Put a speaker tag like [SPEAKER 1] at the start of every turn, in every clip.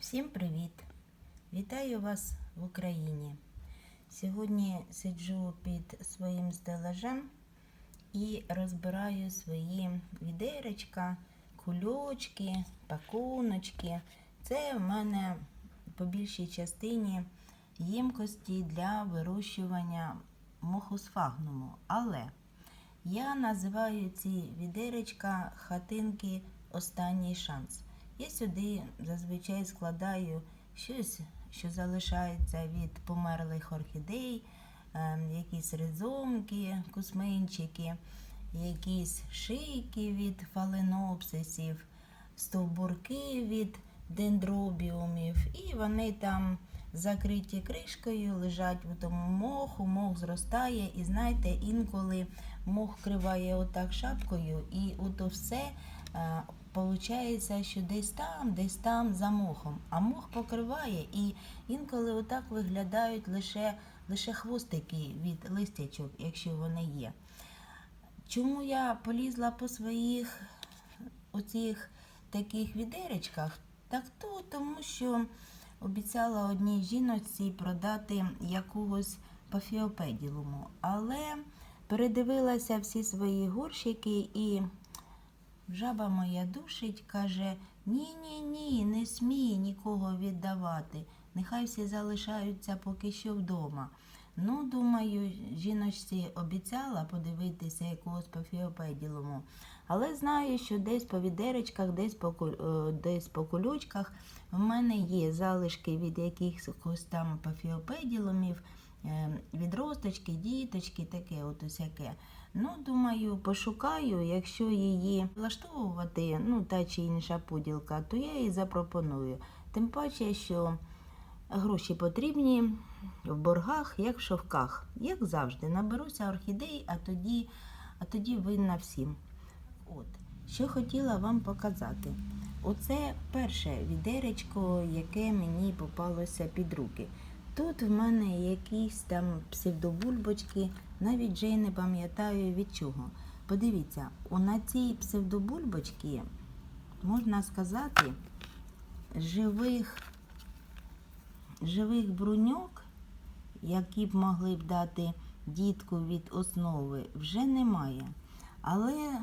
[SPEAKER 1] Всім привіт! Вітаю вас в Україні. Сьогодні сиджу під своїм стелажем і розбираю свої відеречка, кульочки, пакуночки. Це в мене по більшій частині ємкості для вирощування моху сфагнуму. Але я називаю ці відеречка хатинки останній шанс. Я сюди зазвичай складаю щось, що залишається від померлих орхідей, ем, якісь ризомки, кусминчики, якісь шийки від фаленопсисів, стовбурки від дендробіумів, і вони там закриті кришкою, лежать у тому моху, мох зростає, і знаєте, інколи мох криває отак шапкою, і ото все. Получається, що десь там, десь там за мохом, а мох покриває, і інколи отак виглядають лише, лише хвостики від листячок, якщо вони є. Чому я полізла по своїх оцих таких відеречках? Так то тому, що обіцяла одній жіночці продати якогось пафіопеділуму, але передивилася всі свої горщики і Жаба моя душить, каже: ні, ні, не смій нікого віддавати. Нехай всі залишаються поки що вдома. Ну, думаю, жіночці обіцяла подивитися якогось по фіопеділому. Але знаю, що десь по відеречках, десь по, е, десь по кулючках в мене є залишки від якихось там пафіопеділумів, е, відросточки, діточки, таке от усяке. Ну, думаю, пошукаю, якщо її влаштовувати, ну, та чи інша поділка, то я її запропоную. Тим паче, що гроші потрібні в боргах, як в шовках. Як завжди, наберуся орхідей, а тоді, а тоді винна всім. От, що хотіла вам показати. Оце перше відеречко, яке мені попалося під руки. Тут в мене якісь там псевдобульбочки, навіть вже й не пам'ятаю від чого. Подивіться, на цій псевдобульбочці, можна сказати, живих, живих бруньок, які б могли б дати дітку від основи, вже немає. Але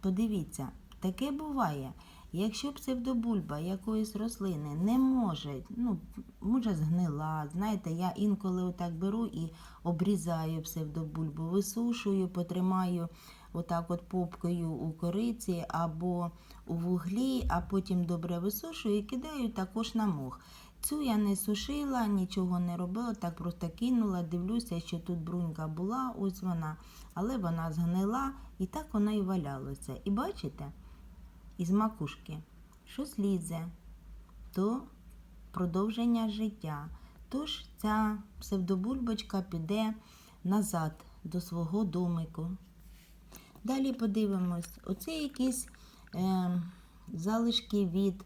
[SPEAKER 1] подивіться, таке буває. Якщо псевдобульба якоїсь рослини не може, ну, може згнила, знаєте, я інколи отак беру і обрізаю псевдобульбу, висушую, потримаю отак от попкою у кориці або у вуглі, а потім добре висушую і кидаю також на мох. Цю я не сушила, нічого не робила, так просто кинула, дивлюся, що тут брунька була, ось вона, але вона згнила і так вона і валялася. І бачите? Із макушки, щось лізе, то продовження життя. Тож ця псевдобульбочка піде назад до свого домику. Далі подивимось, оце якісь е, залишки від,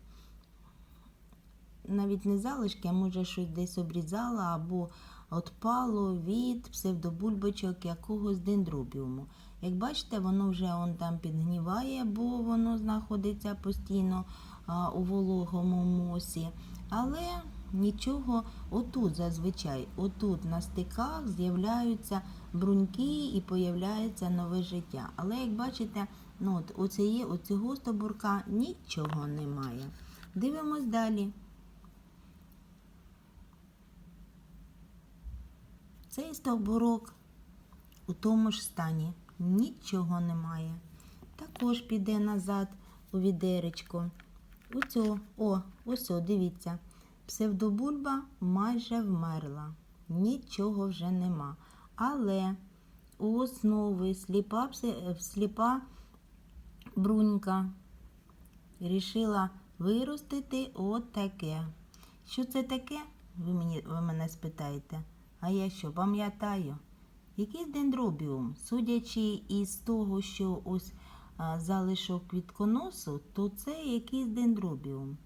[SPEAKER 1] навіть не залишки, а може щось десь обрізала або отпало від псевдобульбочок якогось дендробіуму. Як бачите, воно вже он там підгніває, бо воно знаходиться постійно а, у вологому мосі. Але нічого, отут зазвичай, отут на стиках з'являються бруньки і появляється нове життя. Але як бачите, ну от оціє, оцього стобурка нічого немає. Дивимось далі. Цей стовбурок у тому ж стані нічого немає. Також піде назад у відеречко. Оцю, о, ось, дивіться. Псевдобульба майже вмерла. Нічого вже нема. Але у основи сліпа, сліпа брунька рішила виростити от. Що це таке? Ви, мені, ви мене спитаєте. А я що, пам'ятаю? Якийсь дендробіум, судячи із того, що ось залишок квітконосу, то це якийсь дендробіум.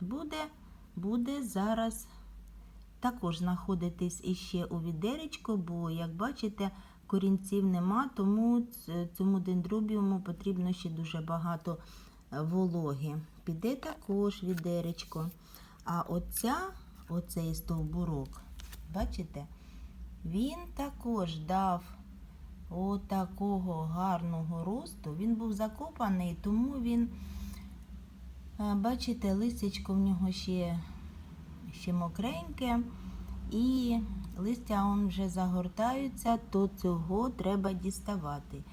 [SPEAKER 1] Буде, буде зараз також знаходитись іще у відеречку, бо, як бачите, корінців нема, тому цьому дендробіуму потрібно ще дуже багато е, вологи. піде також відеречко. А оця, оцей стовбурок, бачите, він також дав отакого гарного росту. Він був закопаний, тому він, е, бачите, листячко в нього ще, ще мокреньке. І листя он вже загортаються, то цього треба діставати.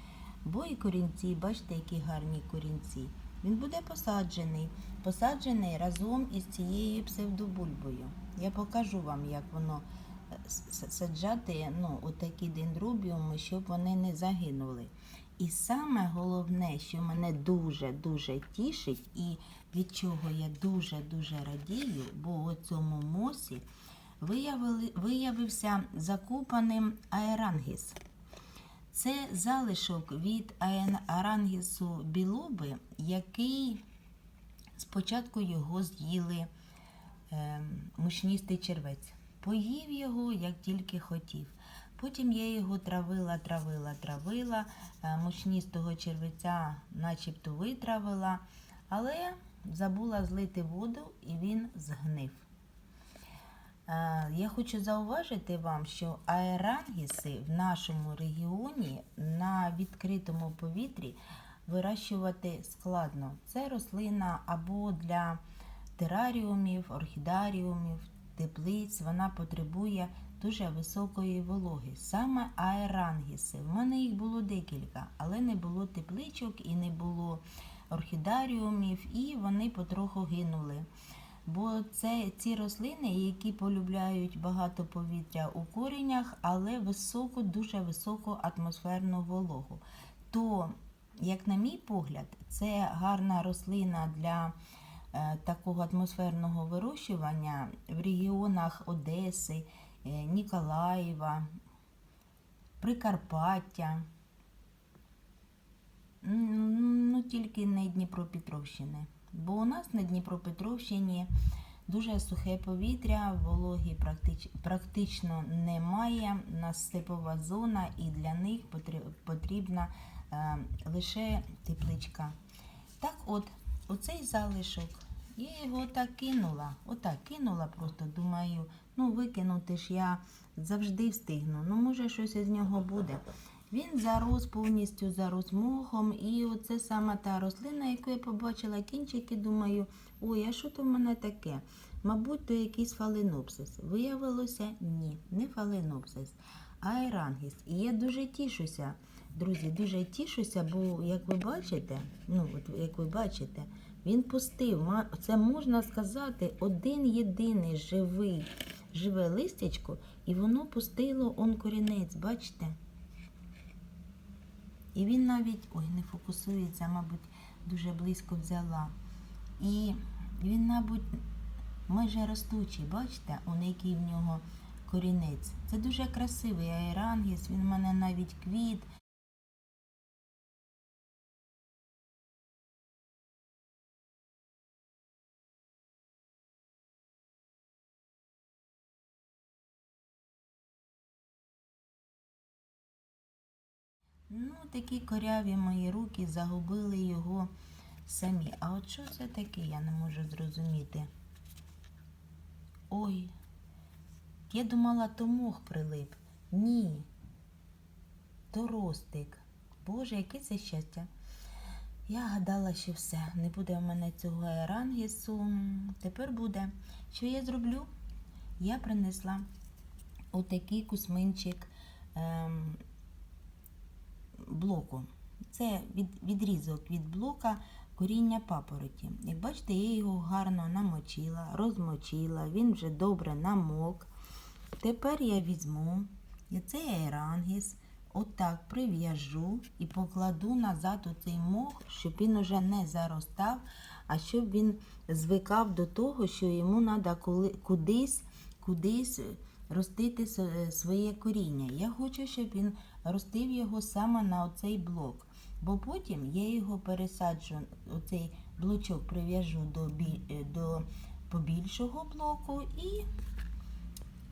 [SPEAKER 1] Бо і корінці, бачите, які гарні корінці. Він буде посаджений, посаджений разом із цією псевдобульбою. Я покажу вам, як воно е, саджати ну, отакі дендробіуми, щоб вони не загинули. І саме головне, що мене дуже-дуже тішить, і від чого я дуже-дуже радію, бо у цьому мосі виявили, виявився закопаним аерангіс. Це залишок від арангісу білоби, який спочатку його з'їли е, мучністий червець. Поїв його, як тільки хотів. Потім я його травила, травила, травила, е, мучністого червеця начебто витравила, але забула злити воду і він згнив. Е, Я хочу зауважити вам, що аерангіси в нашому регіоні на відкритому повітрі вирощувати складно. Це рослина або для тераріумів, орхідаріумів, теплиць. Вона потребує дуже високої вологи. Саме аерангіси. В мене їх було декілька, але не було тепличок і не було орхідаріумів, і вони потроху гинули. Бо це ці рослини, які полюбляють багато повітря у коріннях, але високу, дуже високу атмосферну вологу. То, як на мій погляд, це гарна рослина для е, такого атмосферного вирощування в регіонах Одеси, е, Ніколаєва, Прикарпаття. Ну, тільки не Дніпропетровщини. Бо у нас на Дніпропетровщині дуже сухе повітря, вологі практич, практично немає. У нас степова зона, і для них потрібна е, лише тепличка. Так от, оцей залишок, я його так кинула, отак кинула, просто думаю, ну викинути ж я завжди встигну. Ну, може, щось із нього буде. Він зарос повністю зарос мохом, і оце саме та рослина, яку я побачила кінчики, думаю, ой, а що то в мене таке? Мабуть, то якийсь фаленопсис. Виявилося, ні, не фаленопсис, а ерангіс. І я дуже тішуся, друзі, дуже тішуся, бо як ви бачите, ну от як ви бачите, він пустив. Це можна сказати, один єдиний живий, живе листячко, і воно пустило он корінець, бачите? І він навіть, ой, не фокусується, мабуть, дуже близько взяла. І він, мабуть, майже ростучий, бачите, он який в нього корінець. Це дуже красивий аерангіс, він в мене навіть квіт. Ну, такі коряві мої руки загубили його самі. А от що це таке, я не можу зрозуміти. Ой, я думала, то мох прилип. Ні. То ростик. Боже, яке це щастя. Я гадала, що все, не буде в мене цього ерангісу. Тепер буде. Що я зроблю? Я принесла отакий кусминчик ем, блоку. Це від, відрізок від блока коріння папороті. Як бачите, я його гарно намочила, розмочила, він вже добре намок. Тепер я візьму цей аерангіс, отак прив'яжу і покладу назад у цей мох, щоб він уже не заростав, а щоб він звикав до того, що йому треба кудись, кудись ростити своє коріння. Я хочу, щоб він ростив його саме на оцей блок. Бо потім я його пересаджу, оцей блочок прив'яжу до, е, до побільшого блоку і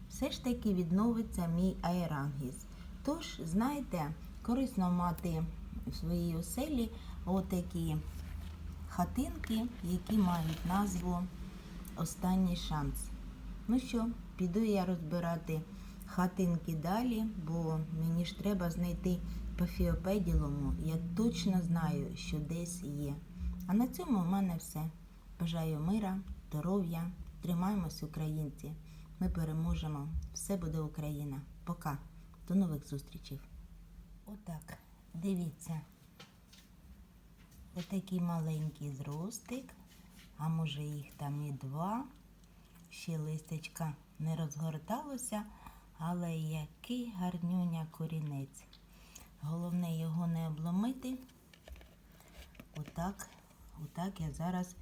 [SPEAKER 1] все ж таки відновиться мій аерангіс. Тож, знаєте, корисно мати в своїй оселі отакі хатинки, які мають назву Останній шанс. Ну що, піду я розбирати хатинки далі, бо мені ж треба знайти по фіопеділому. Я точно знаю, що десь є. А на цьому в мене все. Бажаю мира, здоров'я. Тримаємось, українці. Ми переможемо. Все буде Україна. Пока. До нових зустрічей. Отак. Дивіться. Отакий маленький зростик, а може їх там і два. Ще листечка не розгорталося, але який гарнюня корінець. Головне його не обломити. Отак, отак я зараз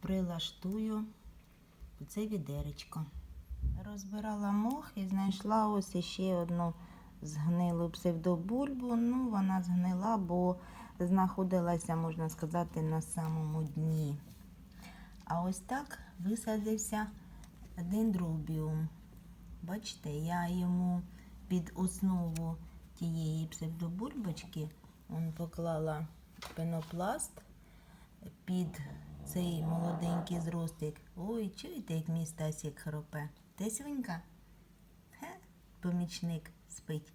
[SPEAKER 1] прилаштую це відеречко. Розбирала мох і знайшла ось іще одну згнилу псевдобульбу. Ну, вона згнила, бо знаходилася, можна сказати, на самому дні. А ось так висадився дендробіум. Бачите, я йому під основу тієї псевдобульбочки он поклала пенопласт під цей молоденький зростик. Ой, чуєте, як мій Стасік хропе? Те свинька? Хе, помічник спить.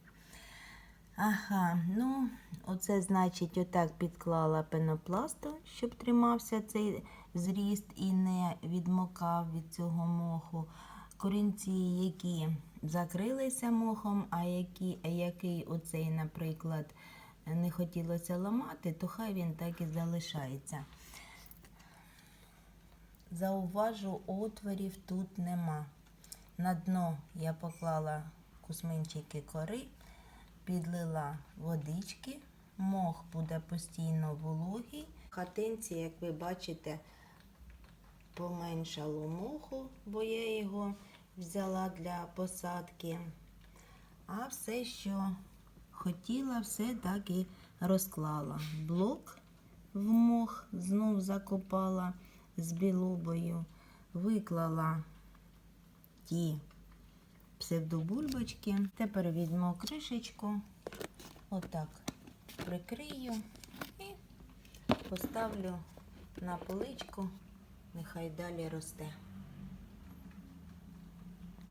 [SPEAKER 1] Ага, ну, оце значить, отак підклала пенопласту, щоб тримався цей зріст і не відмокав від цього моху. Корінці, які закрилися мохом, а які, який оцей, наприклад, не хотілося ламати, то хай він так і залишається. Зауважу, отворів тут нема. На дно я поклала кусминчики кори, підлила водички, мох буде постійно вологий. Хатинці, як ви бачите, поменшало моху, бо я його взяла для посадки. А все, що хотіла, все так і розклала. Блок в мох знов закопала з білобою, виклала ті псевдобульбочки. Тепер візьму кришечку, отак прикрию і поставлю на поличку, нехай далі росте.